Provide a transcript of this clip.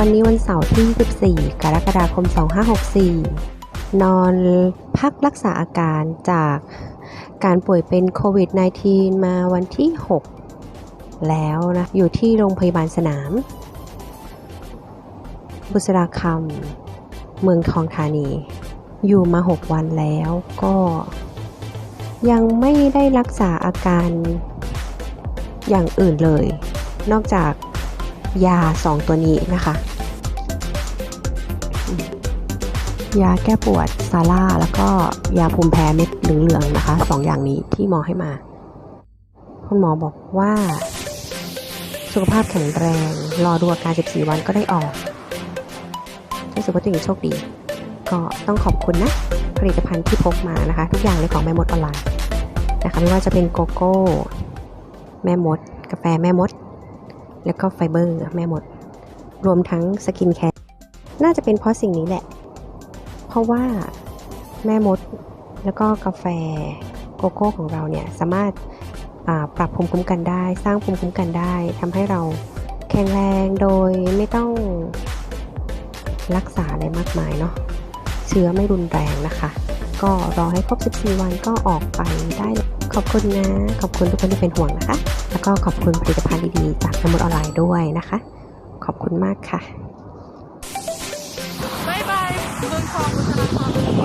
วันนี้วันเสาร์ที่14กรกฎาคม 2564 นอนพักรักษาอาการจากการป่วยเป็นโควิด -19 มาวันที่ 6 แล้วนะ อยู่ที่โรงพยาบาลสนาม บุษราคำ เมืองทองธานี อยู่มา 6 วันแล้วก็ยังไม่ได้รักษาอาการอย่างอื่นเลย นอกจาก ยา 2 ตัวนี้นะคะ ยาแก้ปวดซาร่าแล้วก็ยาภูมิแพ้เม็ดเหลืองๆนะคะสองอย่างนี้ที่หมอให้มา คุณหมอบอกว่า สุขภาพแข็งแรง รอดูอาการ 14 วันก็ได้ออกรู้สึกว่าตัวเองโชคดี ก็ต้องขอบคุณนะ ผลิตภัณฑ์ที่พกมานะคะ ทุกอย่างเลยของแม่มดออนไลน์นะคะไม่ว่าจะเป็นโกโก้ แม่มด กาแฟแม่มด แล้วก็ไฟเบอร์แม่มด รวมทั้งสกินแคร์น่าจะเป็นเพราะสิ่งนี้แหละ เพราะว่าแม่มดแล้วก็กาแฟโกโก้ของเราเนี่ยสามารถปรับภูมิคุ้มกันได้ สร้างภูมิคุ้มกันได้ทำให้เราแข็งแรงโดยไม่ต้องรักษาอะไรมากมายเนาะเชื้อไม่รุนแรงนะคะ ก็รอให้ครบ 14 วันก็ออกไปได้ ขอบคุณนะ ขอบคุณทุกคนที่เป็นห่วงนะคะ แล้วก็ขอบคุณผลิตภัณฑ์ดีๆ จากสมุดออนไลน์ด้วยนะคะ ขอบคุณมากค่ะ บ๊ายบายเมืองทองบุษราคำกลับบ้